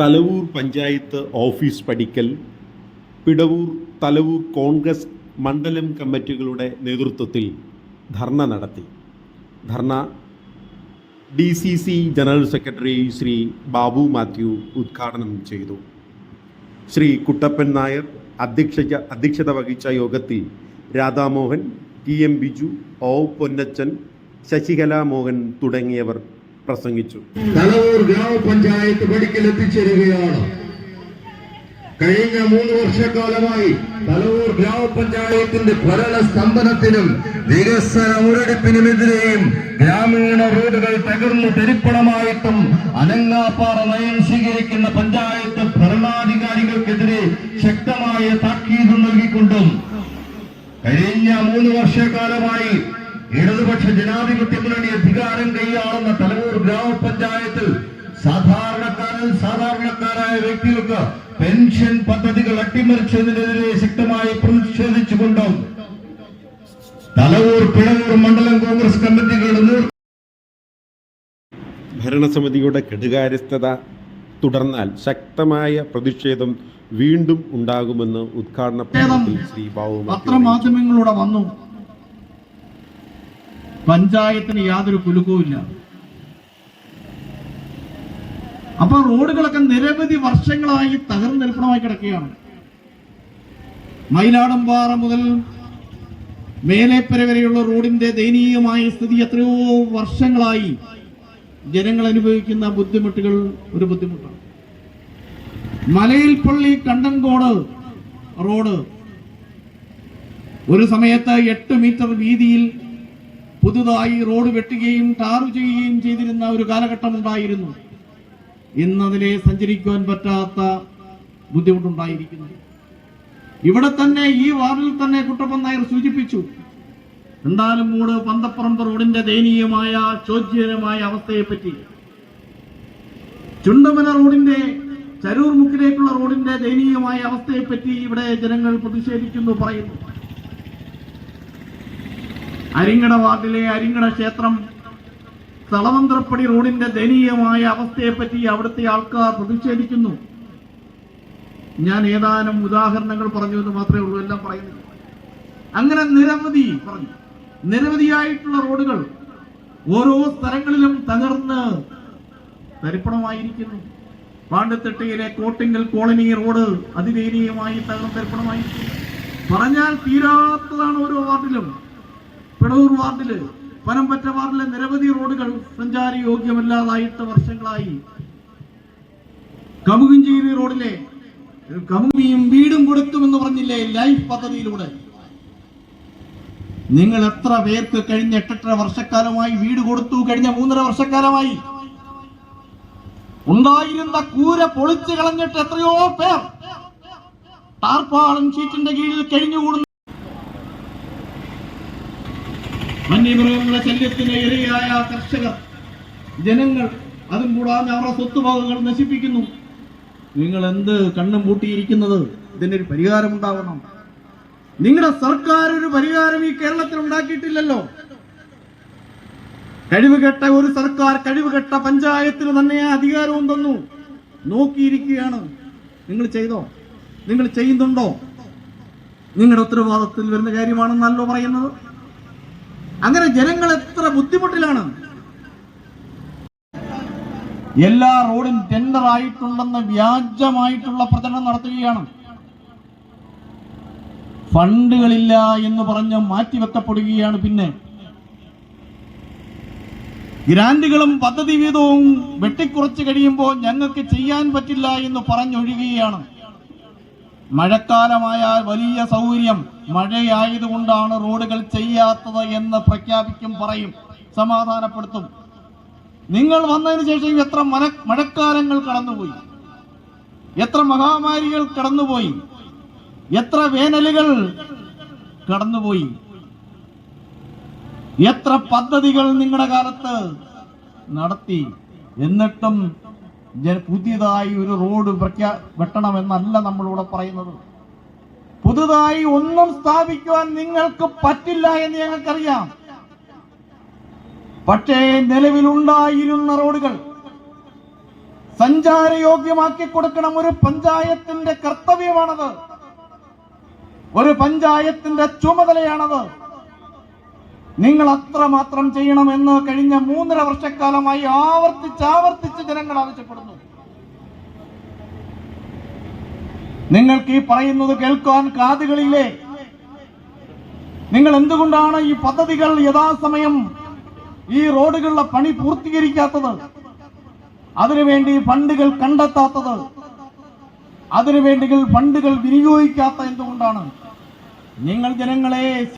Thalavoor panchayat office പടിക്കൽ പിടവൂർ തലവൂർ കോൺഗ്രസ് മണ്ഡലം കമ്മിറ്റികളുടെ നേതൃത്വത്തിൽ ധർണ നടത്തി. ധർണ D C C general secretary Shri Babu Mathew ഉദ്ഘാടനം ചെയ്തു. ശ്രീ കുട്ടപ്പൻ നായർ അധ്യക്ഷ അധ്യക്ഷത വഹിച്ച യോഗത്തിൽ Radhamohan T M Biju O Ponnachan Sasikala Mohan തുടങ്ങിയവർ പ്രസംഗിച്ചു. തലവൂർ ഗ്രാമപഞ്ചായത്ത് പടിക്കൽ എത്തിച്ചേരുകയാണ് കഴിഞ്ഞ മൂന്ന് വർഷക്കാലമായി തലവൂർ ഗ്രാമപഞ്ചായത്തിന്റെ ഭരണ സ്തംഭനത്തിനും വികസന മുരടിപ്പിനുമെതിരെയും ഗ്രാമീണ റോഡുകൾ തകർന്നു തെരിപ്പണമായിട്ടും അനങ്ങാപ്പാറ നയം സ്വീകരിക്കുന്ന പഞ്ചായത്ത് ഭരണാധികാരികൾക്കെതിരെ ശക്തമായ താക്കീത് നൽകിക്കൊണ്ടും കഴിഞ്ഞ മൂന്ന് വർഷക്കാലമായി ഇടതുപക്ഷ ജനാധിപത്യ മുന്നണി അധികാരം കൈയാളുന്ന തലവൂർ ഗ്രാമപഞ്ചായത്തിൽ സാധാരണക്കാരിൽ സാധാരണക്കാരായ വ്യക്തികൾക്ക് പെൻഷൻ പദ്ധതികൾ അട്ടിമറിച്ചതിനെതിരെ ശക്തമായി പ്രതിഷേധിച്ചുകൊണ്ടും തലവൂർ പിഴവൂർ മണ്ഡലം കോൺഗ്രസ് കമ്മിറ്റികളുടെ നേതൃത്വം ഭരണസമിതിയുടെ കെടുകാര്യസ്ഥത തുടർന്നാൽ ശക്തമായ പ്രതിഷേധം വീണ്ടും ഉണ്ടാകുമെന്ന് ഉദ്ഘാടന. പത്രമാധ്യമങ്ങളിലൂടെ വന്നു പഞ്ചായത്തിന് യാതൊരു കുലുക്കവുമില്ല അപ്പൊ റോഡുകളൊക്കെ നിരവധി വർഷങ്ങളായി തകർന്നു നിൽപ്പണമായി കിടക്കുകയാണ്. മയിലാടമ്പാറ മുതൽ മേലേപ്പര വരെയുള്ള റോഡിന്റെ ദയനീയമായ സ്ഥിതി എത്രയോ വർഷങ്ങളായി ജനങ്ങൾ അനുഭവിക്കുന്ന ബുദ്ധിമുട്ടുകൾ ഒരു ബുദ്ധിമുട്ടാണ്. മലയിൽപ്പള്ളി കണ്ടൻകോട് റോഡ് ഒരു സമയത്ത് എട്ട് മീറ്റർ വീതിയിൽ പുതുതായി റോഡ് വെട്ടുകയും ടാർ ചെയ്യുകയും ചെയ്തിരുന്ന ഒരു കാലഘട്ടം ഉണ്ടായിരുന്നു. ഇന്നതിലെ സഞ്ചരിക്കുവാൻ പറ്റാത്ത ബുദ്ധിമുട്ടുണ്ടായിരിക്കുന്നു. ഇവിടെ തന്നെ ഈ വാർഡിൽ തന്നെ കുട്ടപ്പൻ നായർ സൂചിപ്പിച്ചു. എന്തായാലും മൂട് പന്തപ്പറമ്പ് റോഡിന്റെ ദയനീയമായ ചോദ്യകരമായ അവസ്ഥയെപ്പറ്റി. ചുണ്ടമല റോഡിന്റെ ചരൂർ മുക്കിലേക്കുള്ള റോഡിന്റെ ദയനീയമായ അവസ്ഥയെപ്പറ്റി ഇവിടെ ജനങ്ങൾ പ്രതിഷേധിക്കുന്നു പറയുന്നു. അരിങ്ങട വാർഡിലെ അരിങ്ങട ക്ഷേത്രം. തളവന്ത്രപ്പടി റോഡിന്റെ ദയനീയമായ അവസ്ഥയെപ്പറ്റി അവിടുത്തെ ആൾക്കാർ പ്രതിഷേധിക്കുന്നു. ഞാൻ ഏതാനും ഉദാഹരണങ്ങൾ പറഞ്ഞു എന്ന് മാത്രമേ ഉള്ളൂ എല്ലാം പറയുന്നില്ല. അങ്ങനെ നിരവധി പറഞ്ഞു. നിരവധിയായിട്ടുള്ള റോഡുകൾ ഓരോ സ്ഥലങ്ങളിലും തകർന്ന് തരിപ്പണമായിരിക്കുന്നു. പാണ്ഡത്തിട്ടയിലെ കോട്ടിങ്കൽ കോളനി റോഡ് അതിദയനീയമായി തകർന്ന് തരിപ്പണമായിരിക്കുന്നു. പറഞ്ഞാൽ തീരാത്തതാണ് ഓരോ വാർഡിലും. പിടവൂർ വാർഡിൽ പനമ്പറ്റ വാർഡിലെ നിരവധി റോഡുകൾ സഞ്ചാര യോഗ്യമല്ലാതായിട്ട് വർഷങ്ങളായി. കമുകുഞ്ചേരി റോഡിലെ കമുകിയും വീടും കൊടുക്കുമെന്ന് പറഞ്ഞില്ലേ ലൈഫ് പദ്ധതിയിലൂടെ? നിങ്ങൾ എത്ര പേർക്ക് കഴിഞ്ഞ എട്ടെട്ടര വർഷക്കാലമായി വീട് കൊടുത്തു? കഴിഞ്ഞ മൂന്നര വർഷക്കാലമായി. ഉണ്ടായിരുന്ന കൂര പൊളിച്ചു കളഞ്ഞിട്ട് എത്രയോ പേർ ടാർപ്പാളം ഷീറ്റിന്റെ കീഴിൽ കഴിഞ്ഞുകൂടുന്നു. വന്യമൃഗങ്ങളുടെ ശല്യത്തിന് ഇരയായ കർഷകർ ജനങ്ങൾ അതും കൂടാതെ അവരുടെ സ്വത്തുവകകൾ നശിപ്പിക്കുന്നു. നിങ്ങൾ എന്ത് കണ്ണും പൂട്ടിയിരിക്കുന്നത്? ഇതിനൊരു പരിഹാരം ഉണ്ടാവണം. നിങ്ങളുടെ സർക്കാർ ഒരു പരിഹാരം ഈ കേരളത്തിൽ ഉണ്ടാക്കിയിട്ടില്ലല്ലോ. കഴിവുകെട്ട ഒരു സർക്കാർ കഴിവുകെട്ട പഞ്ചായത്തിന് തന്നെ അധികാരവും തന്നു. നോക്കിയിരിക്കുകയാണ്. നിങ്ങൾ ചെയ്തോ? നിങ്ങൾ ചെയ്യുന്നുണ്ടോ? നിങ്ങളുടെ ഉത്തരവാദിത്തത്തിൽ വരുന്ന കാര്യമാണെന്നല്ലോ പറയുന്നത്. അങ്ങനെ ജനങ്ങൾ എത്ര ബുദ്ധിമുട്ടിലാണ്? എല്ലാ റോഡും ടെൻഡർ ആയിട്ടുണ്ടെന്ന് വ്യാജമായിട്ടുള്ള പ്രചരണം നടത്തുകയാണ്. ഫണ്ടുകളില്ല എന്ന് പറഞ്ഞ് മാറ്റിവെക്കപ്പെടുകയാണ് പിന്നെ. ഗ്രാന്റുകളും പദ്ധതി വീതവും വെട്ടിക്കുറച്ച് കഴിയുമ്പോൾ ഞങ്ങൾക്ക് ചെയ്യാൻ പറ്റില്ല എന്ന് പറഞ്ഞൊഴുകുകയാണ്. മഴക്കാലമായാൽ വലിയ സൗകര്യം. മഴയായതുകൊണ്ടാണ് റോഡുകൾ ചെയ്യാത്തത് എന്ന് പ്രഖ്യാപിക്കും പറയും. സമാധാനപ്പെടുത്തും. നിങ്ങൾ വന്നതിന് ശേഷം എത്ര മന മഴക്കാലങ്ങൾ കടന്നുപോയി. എത്ര മഹാമാരികൾ കടന്നുപോയി. എത്ര വേനലുകൾ കടന്നുപോയി. എത്ര പദ്ധതികൾ നിങ്ങളുടെ കാലത്ത് നടത്തി. എന്നിട്ടും പുതിയതായി ഒരു റോഡ് പ്രഖ്യാ വെട്ടണമെന്നല്ല നമ്മളിവിടെ പറയുന്നത്. പുതുതായി ഒന്നും സ്ഥാപിക്കുവാൻ നിങ്ങൾക്ക് പറ്റില്ല എന്ന് ഞങ്ങൾക്കറിയാം. പക്ഷേ നിലവിലുണ്ടായിരുന്ന റോഡുകൾ സഞ്ചാരയോഗ്യമാക്കി കൊടുക്കണം ഒരു പഞ്ചായത്തിന്റെ കർത്തവ്യമാണത്. ഒരു പഞ്ചായത്തിന്റെ ചുമതലയാണത്. നിങ്ങൾ അത്ര മാത്രം ചെയ്യണമെന്ന് കഴിഞ്ഞ മൂന്നര വർഷക്കാലമായി ആവർത്തിച്ച് ആവർത്തിച്ച് ജനങ്ങൾ ആവശ്യപ്പെടുന്നു. നിങ്ങൾക്ക് ഈ പറയുന്നത് കേൾക്കാൻ കാതുകളില്ലേ? നിങ്ങൾ എന്തുകൊണ്ടാണ് ഈ പദ്ധതികൾ യഥാസമയം ഈ റോഡുകളുടെ പണി പൂർത്തീകരിക്കാത്തത്? അതിനുവേണ്ടി ഫണ്ടുകൾ കണ്ടെത്താത്തത്? അതിനുവേണ്ടി ഫണ്ടുകൾ വിനിയോഗിക്കാത്ത എന്തുകൊണ്ടാണ്? നിങ്ങൾ ജനങ്ങളെ